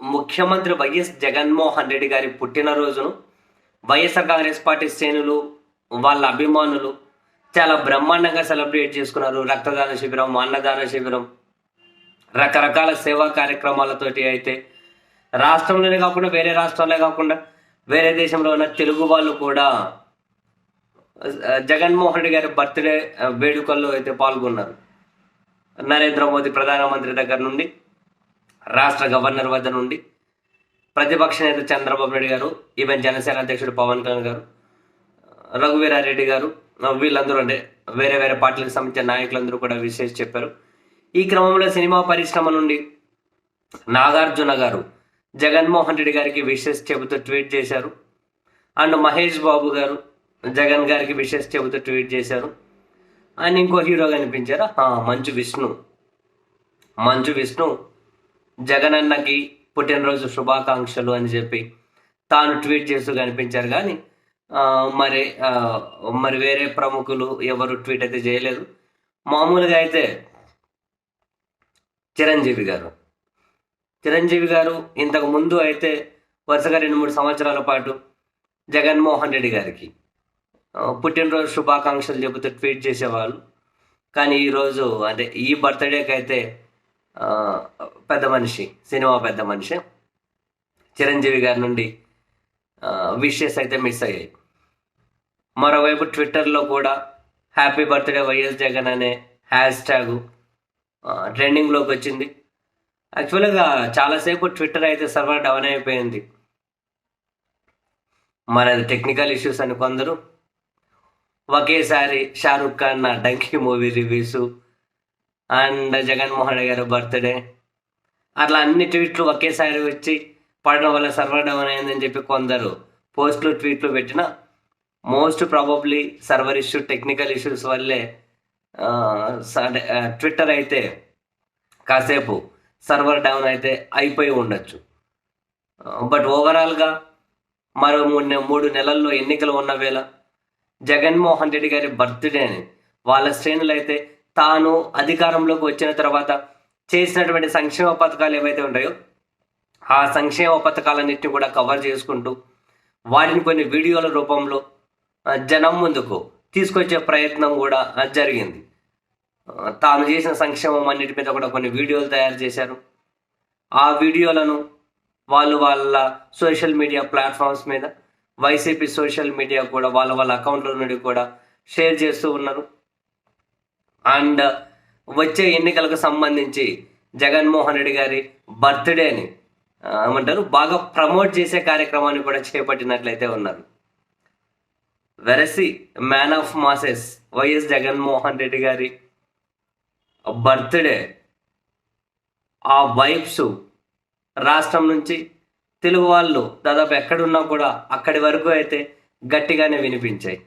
ముఖ్యమంత్రి వైఎస్ జగన్మోహన్ రెడ్డి గారి పుట్టినరోజును వైఎస్ఆర్ కాంగ్రెస్ పార్టీ శ్రేణులు వాళ్ళ అభిమానులు చాలా బ్రహ్మాండంగా సెలబ్రేట్ చేసుకున్నారు. రక్తదాన శిబిరం అన్నదాన శిబిరం రకరకాల సేవా కార్యక్రమాలతోటి అయితే రాష్ట్రంలోనే కాకుండా వేరే రాష్ట్రంలో కాకుండా వేరే దేశంలో ఉన్న తెలుగు వాళ్ళు కూడా జగన్మోహన్ రెడ్డి గారి బర్త్డే వేడుకల్లో అయితే పాల్గొన్నారు. నరేంద్ర మోదీ ప్రధానమంత్రి దగ్గర నుండి రాష్ట్ర గవర్నర్ వద్ద నుండి ప్రతిపక్ష నేత చంద్రబాబు నాయుడు గారు ఈవెన్ జనసేన అధ్యక్షుడు పవన్ కళ్యాణ్ గారు రఘువీరారెడ్డి గారు వీళ్ళందరూ అంటే వేరే వేరే పార్టీలకు సంబంధించిన నాయకులందరూ కూడా విశేష చెప్పారు. ఈ క్రమంలో సినిమా పరిశ్రమ నుండి నాగార్జున గారు జగన్మోహన్ రెడ్డి గారికి విశేష చెబుతూ ట్వీట్ చేశారు. అండ్ మహేష్ బాబు గారు జగన్ గారికి విశేష చెబుతూ ట్వీట్ చేశారు. అండ్ ఇంకో హీరో కనిపించారా మంచు విష్ణు. మంచు విష్ణు జగన్ అన్నకి పుట్టినరోజు శుభాకాంక్షలు అని చెప్పి తాను ట్వీట్ చేస్తూ కనిపించారు. కానీ మరి మరి వేరే ప్రముఖులు ఎవరు ట్వీట్ అయితే చేయలేదు. మామూలుగా అయితే చిరంజీవి గారు. చిరంజీవి గారు ఇంతకు ముందు అయితే వరుసగా రెండు మూడు సంవత్సరాల పాటు జగన్మోహన్ రెడ్డి గారికి పుట్టినరోజు శుభాకాంక్షలు చెబుతూ ట్వీట్ చేసేవాళ్ళు. కానీ ఈరోజు అంటే ఈ బర్త్డేకి అయితే పెద్ద మనిషి సినిమా పెద్ద మనిషి. చిరంజీవి గారి నుండి విషెస్ అయితే మిస్ అయ్యాయి. మరోవైపు ట్విట్టర్లో కూడా హ్యాపీ బర్త్డే వైఎస్ జగన్ అనే హ్యాష్ ట్యాగ్ ట్రెండింగ్లోకి వచ్చింది. యాక్చువల్గా చాలాసేపు ట్విట్టర్ అయితే సర్వర్ డౌన్ అయిపోయింది. మరి అది టెక్నికల్ ఇష్యూస్ అని కొందరు. ఒకేసారి షారుఖ్ ఖాన్ నా Dunki movie reviews and Jaganmohan Reddy గారి బర్త్డే. అట్లా అన్ని ట్వీట్లు ఒకేసారి వచ్చి పడడం వల్ల సర్వర్ డౌన్ అయిందని చెప్పి కొందరు పోస్టులు ట్వీట్లు పెట్టిన most probably server issue technical issues వల్లే స- ట్విట్టర్ అయితే కాసేపు సర్వర్ డౌన్ అయితే అయిపోయి ఉండొచ్చు. బట్ ఓవరాల్గా మరో మూడు నె- మూడు నెలల్లో ఎన్నికలు ఉన్న వేళ జగన్మోహన్ రెడ్డి గారి బర్త్డేని వాళ్ళ శ్రేణులు అయితే తాను అధికారంలోకి వచ్చిన తర్వాత చేసినటువంటి సంక్షేమ పథకాలు ఏవైతే ఉంటాయో ఆ సంక్షేమ పథకాలన్నింటినీ కూడా కవర్ చేసుకుంటూ వాటిని కొన్ని వీడియోల రూపంలో జనం ముందుకు తీసుకొచ్చే ప్రయత్నం కూడా జరిగింది. తాను చేసిన సంక్షేమం అన్నిటి మీద కూడా కొన్ని వీడియోలు తయారు చేశారు. ఆ వీడియోలను వాళ్ళు వాళ్ళ సోషల్ మీడియా ప్లాట్ఫామ్స్ మీద వైసీపీ సోషల్ మీడియా కూడా వాళ్ళ వాళ్ళ అకౌంట్ల నుండి కూడా షేర్ చేస్తూ ఉన్నారు. అండ్ వచ్చే ఎన్నికలకు సంబంధించి జగన్మోహన్ రెడ్డి గారి బర్త్డేని ఏమంటారు బాగా ప్రమోట్ చేసే కార్యక్రమాన్ని కూడా చేపట్టినట్లయితే ఉన్నారు. వెరసి man of masses YS Jaganmohan Reddy గారి బర్త్డే. ఆ వైబ్స్ రాష్ట్రం నుంచి తెలుగు వాళ్ళు దాదాపు ఎక్కడున్నా కూడా అక్కడి వరకు అయితే గట్టిగానే వినిపించాయి.